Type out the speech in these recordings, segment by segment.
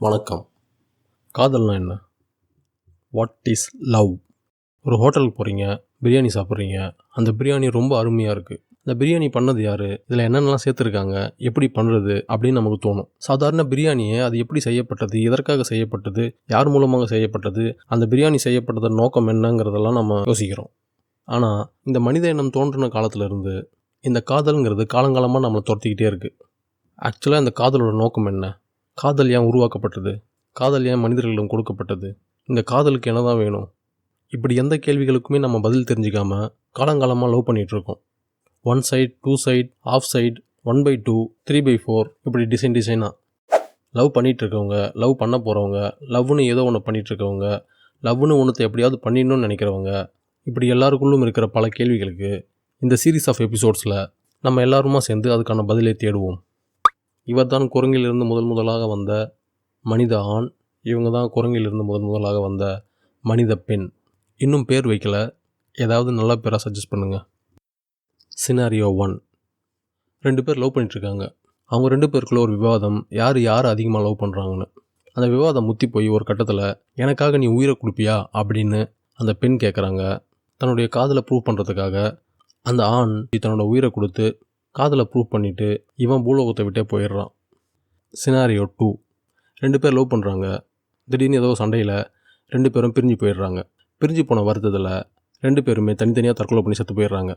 வணக்கம். காதல்னா என்ன? வாட் இஸ் லவ் ஒரு ஹோட்டலுக்கு போகிறீங்க பிரியாணி சாப்பிட்றீங்க அந்த பிரியாணி ரொம்ப அருமையாக இருக்குது இந்த பிரியாணி பண்ணது யார்? இதில் என்னென்னலாம் சேர்த்துருக்காங்க? எப்படி பண்ணுறது அப்படின்னு நமக்கு தோணும். சாதாரண பிரியாணியை அது எப்படி செய்யப்பட்டது? எதற்காக செய்யப்பட்டது? யார் மூலமாக செய்யப்பட்டது? அந்த பிரியாணி செய்யப்பட்டதன் நோக்கம் என்னங்கிறதெல்லாம் நம்ம யோசிக்கிறோம். ஆனால் இந்த மனித இனம் தோன்றின காலத்திலிருந்து இந்த காதலுங்கிறது காலங்காலமாக நம்மளை துரத்திக்கிட்டே இருக்குது ஆக்சுவலாக இந்த காதலோட நோக்கம் என்ன? காதல் ஏன் உருவாக்கப்பட்டது? காதல் ஏன் மனிதர்களிடம் கொடுக்கப்பட்டது? இந்த காதலுக்கு என்ன தான் வேணும்? இப்படி எந்த கேள்விகளுக்குமே நம்ம பதில் தெரிஞ்சுக்காமல் காலங்காலமாக லவ் பண்ணிகிட்ருக்கோம் one side two side off side one by two three by four இப்படி டிசைன் டிசைனாக லவ் பண்ணிகிட்டு இருக்கவங்க லவ் பண்ண போகிறவங்க லவ்னு ஏதோ ஒன்று பண்ணிகிட்ருக்கவங்க லவ்னு ஒன்றத்தை எப்படியாவது பண்ணிடணும்னு நினைக்கிறவங்க இப்படி எல்லாருக்குள்ளும் இருக்கிற பல கேள்விகளுக்கு இந்த சீரீஸ் ஆஃப் எபிசோட்ஸில் நம்ம எல்லாருமா சேர்ந்து அதுக்கான பதிலை தேடுவோம். இவர் தான் குரங்கிலிருந்து முதல் முதலாக வந்த மனித ஆண் இவங்க தான் குரங்கிலிருந்து முதல் முதலாக வந்த மனித பெண். இன்னும் பேர் வைக்கல. ஏதாவது நல்ல பேராக சஜஸ்ட் பண்ணுங்கள் சினாரியோ ஒன் ரெண்டு பேர் லவ் பண்ணிட்டுருக்காங்க. அவங்க ரெண்டு பேருக்குள்ள ஒரு விவாதம் யார் யார் அதிகமாக லவ் பண்ணுறாங்கன்னு அந்த விவாதம் முத்தி போய் ஒரு கட்டத்தில் எனக்காக நீ உயிரை கொடுப்பியா? அப்படின்னு அந்த பெண் கேட்குறாங்க தன்னுடைய காதலை ப்ரூவ் பண்ணுறதுக்காக அந்த ஆண் தன்னோட உயிரை கொடுத்து காதலை ப்ரூவ் பண்ணிவிட்டு இவன் பூலோகத்தை விட்டே போயிடுறான். சினாரியோ டூ ரெண்டு பேர் லவ் பண்ணுறாங்க திடீர்னு ஏதோ சண்டையில் ரெண்டு பேரும் பிரிஞ்சு போயிடுறாங்க. பிரிஞ்சு போன வருத்தத்தில் ரெண்டு பேருமே தனித்தனியாக தற்கொலை பண்ணி செத்து போயிடுறாங்க.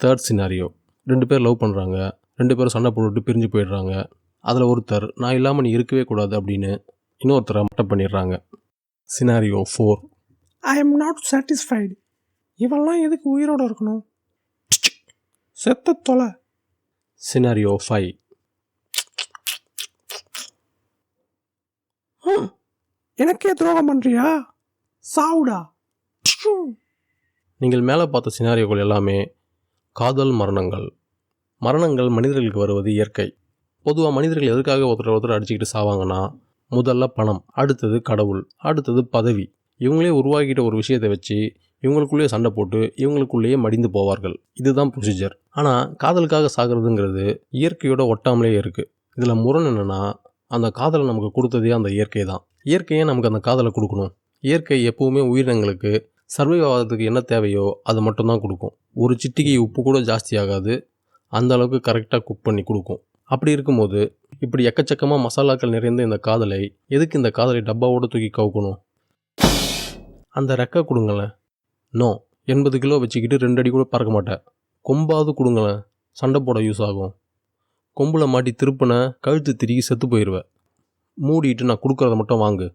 தேர்ட் சினாரியோ ரெண்டு பேர் லவ் பண்ணுறாங்க ரெண்டு பேரும் சண்டை போட்டுட்டு பிரிஞ்சு போயிடுறாங்க. அதில் ஒருத்தர் நான் இல்லாமல் நீ இருக்கவே கூடாது அப்படின்னு இன்னொருத்தரை மட்டம் பண்ணிடுறாங்க. Scenario four I am not satisfied இவெல்லாம் எதுக்கு உயிரோடு இருக்கணும்? செத்த தொலை. ஃபைவ் ஹம், எனக்கே துரோகம் பண்ணுறியா சாவுடா. நீங்கள் மேலே பார்த்த சினாரியோக்கள் எல்லாமே காதல் மரணங்கள். மரணங்கள் மனிதர்களுக்கு வருவது இயற்கை. பொதுவாக மனிதர்கள் எதுக்காக ஒருத்தர் ஒருத்தர் அடிச்சுக்கிட்டு சாவாங்கன்னா முதல்ல பணம் அடுத்தது கடவுள் அடுத்தது பதவி. இவங்களே உருவாக்கிட்ட ஒரு விஷயத்தை வச்சு இவங்களுக்குள்ளேயே சண்டை போட்டு இவங்களுக்குள்ளேயே மடிந்து போவார்கள். இதுதான் ப்ரொசீஜர் ஆனால் காதலுக்காக சாகிறதுங்கிறது இயற்கையோட ஒட்டாமலே இருக்குது இதில் முரண் என்னென்னா அந்த காதலை நமக்கு கொடுத்ததே அந்த இயற்கை தான். இயற்கையே நமக்கு அந்த காதலை கொடுக்கணும். இயற்கை எப்போவுமே உயிரினங்களுக்கு சர்வைவாதத்துக்கு ஆகிறதுக்கு என்ன தேவையோ அது மட்டும்தான் கொடுக்கும். ஒரு சிட்டிகை உப்பு கூட ஜாஸ்தி ஆகாது. அந்த அளவுக்கு கரெக்டாக குக் பண்ணி கொடுக்கும். அப்படி இருக்கும்போது இப்படி எக்கச்சக்கமாக மசாலாக்கள் நிறைந்த இந்த காதலை எதுக்கு இந்த காதலை டப்பாவோட தூக்கி கவுக்கணும்? அந்த ரெக்கை கொடுங்களேன். நோ. எண்பது கிலோ வச்சுக்கிட்டு ரெண்டு அடி கூட பறக்க மாட்டேன். கொம்பாவது கொடுங்களேன். சண்டை போட யூஸ் ஆகும். கொம்பில் மாட்டி திருப்பின கழுத்து திருகி செத்து போயிடுவேன் மூடிட்டு நான் கொடுக்கறத மட்டும் வாங்கு.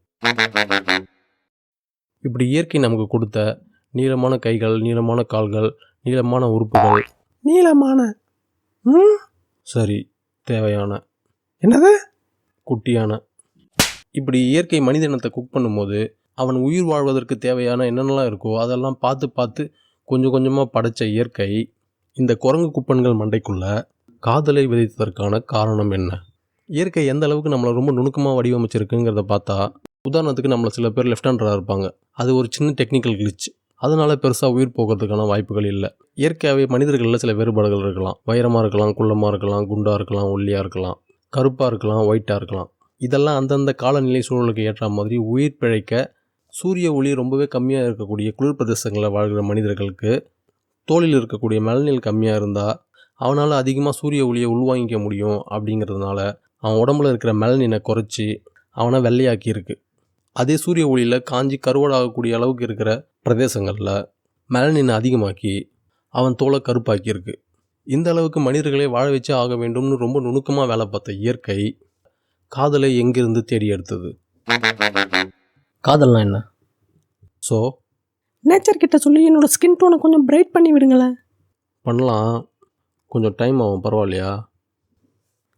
இப்படி இயற்கை நமக்கு கொடுத்த நீளமான கைகள் நீளமான கால்கள் நீளமான உறுப்புகள். நீளமான. ம்? சரி தேவையான. என்னது? குட்டியான. இப்படி இயற்கை மனித இனத்தை குக் பண்ணும்போது அவன் உயிர் வாழ்வதற்கு தேவையான என்னென்னலாம் இருக்கோ அதெல்லாம் பார்த்து பார்த்து கொஞ்சம் கொஞ்சமாக படைச்ச இயற்கை இந்த குரங்கு குப்பன்கள் மண்டைக்குள்ள காதலை விதைத்ததற்கான காரணம் என்ன? இயற்கை எந்த அளவுக்கு நம்மளை ரொம்ப நுணுக்கமாக வடிவமைச்சிருக்குங்கிறத பார்த்தா உதாரணத்துக்கு நம்மளை சில பேர் லெஃப்ட் ஹேண்டராக இருப்பாங்க. அது ஒரு சின்ன டெக்னிக்கல் கிளிச் அதனால் பெருசாக உயிர் போகிறதுக்கான வாய்ப்புகள் இல்லை. இயற்கையாகவே மனிதர்களில் சில வேறுபாடுகள் இருக்கலாம். வைரமாக இருக்கலாம் குள்ளமாக இருக்கலாம் குண்டாக இருக்கலாம் ஒல்லியாக இருக்கலாம் கருப்பாக இருக்கலாம் ஒயிட்டாக இருக்கலாம். இதெல்லாம் அந்தந்த காலநிலை சூழலுக்கு ஏற்ற மாதிரி உயிர் பிழைக்க சூரிய ஒளி ரொம்பவே கம்மியாக இருக்கக்கூடிய குளிர் பிரதேசங்களில் வாழ்கிற மனிதர்களுக்கு தோலில் இருக்கக்கூடிய மெலனில் கம்மியாக இருந்தால் அவனால் அதிகமாக சூரிய ஒளியை உள்வாங்கிக்க முடியும் அப்படிங்கிறதுனால அவன் உடம்புல இருக்கிற மெலனினை குறைச்சி அவனை வெள்ளையாக்கியிருக்கு அதே சூரிய ஒளியில் காஞ்சி கருவடாகக்கூடிய அளவுக்கு இருக்கிற பிரதேசங்களில் மெலனினை அதிகமாக்கி அவன் தோலை கருப்பாக்கியிருக்கு இந்த அளவுக்கு மனிதர்களை வாழ வச்சே ஆக வேண்டும்னு ரொம்ப நுணுக்கமாக வேலை பார்த்த இயற்கை காதலை எங்கிருந்து தேடி எடுத்தது? காதல்னா என்ன? ஸோ நேச்சர் கிட்ட சொல்லி என்னோட ஸ்கின் டோனை கொஞ்சம் பிரைட் பண்ணி விடுங்களேன். பண்ணலாம். கொஞ்சம் டைம் ஆகும் பரவாயில்லையா?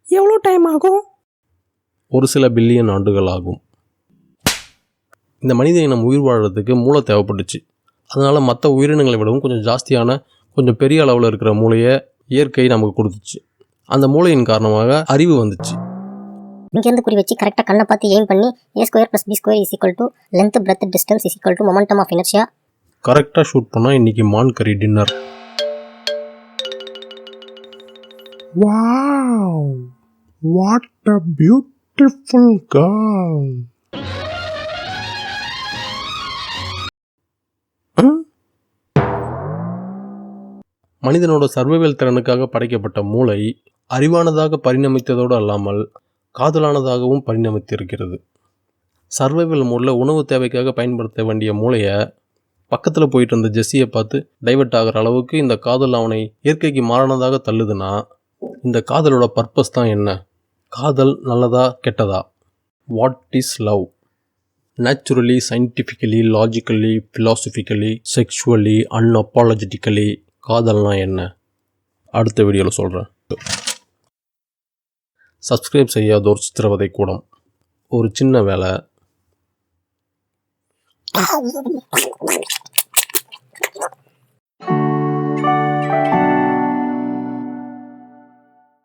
எவ்வளோ டைம் ஆகும்? ஒரு சில பில்லியன் ஆண்டுகள் ஆகும். இந்த மனித இனம் உயிர் வாழ்கிறதுக்கு மூளை தேவைப்பட்டுச்சு. அதனால் மற்ற உயிரினங்களை விடவும் கொஞ்சம் ஜாஸ்தியான கொஞ்சம் பெரிய அளவில் இருக்கிற மூளையை இயற்கை நமக்கு கொடுத்துச்சு. அந்த மூளையின் காரணமாக அறிவு வந்துச்சு. இங்கேருந்து குறி வச்சு கரெக்டாக கண்ணை பார்த்து எய்ம் பண்ணி A square plus B square is equal to length breadth distance is equal to momentum of inertia கரெக்டாக ஷூட் பண்ணால் இன்றைக்கி மான் கறி dinner wow what a beauty beautiful girl மனிதனோட சர்வைவல் திறனுக்காக படைக்கப்பட்ட மூளை அறிவானதாக பரிணமித்ததோடு அல்லாமல் காதலானதாகவும் பரிணமித்திருக்கிறது. சர்வைவல் மோடில் உணவு தேவைக்காக பயன்படுத்த வேண்டிய மூளையை பக்கத்தில் போயிட்டு இருந்த ஜெஸ்ஸியை பார்த்து டைவர்ட் ஆகிற அளவுக்கு இந்த காதல் அவனை இயற்கைக்கு மாறானதாக தள்ளுதுன்னா இந்த காதலோட பர்பஸ் தான் என்ன? காதல் நல்லதா கெட்டதா? What is love naturally scientifically logically philosophically sexually unapologetically காதல்னா என்ன? அடுத்த வீடியோவில் சொல்கிறேன் சப்ஸ்கிரைப் செய்யாத ஒரு சித்திரவதை கூடம். ஒரு சின்ன வேலை.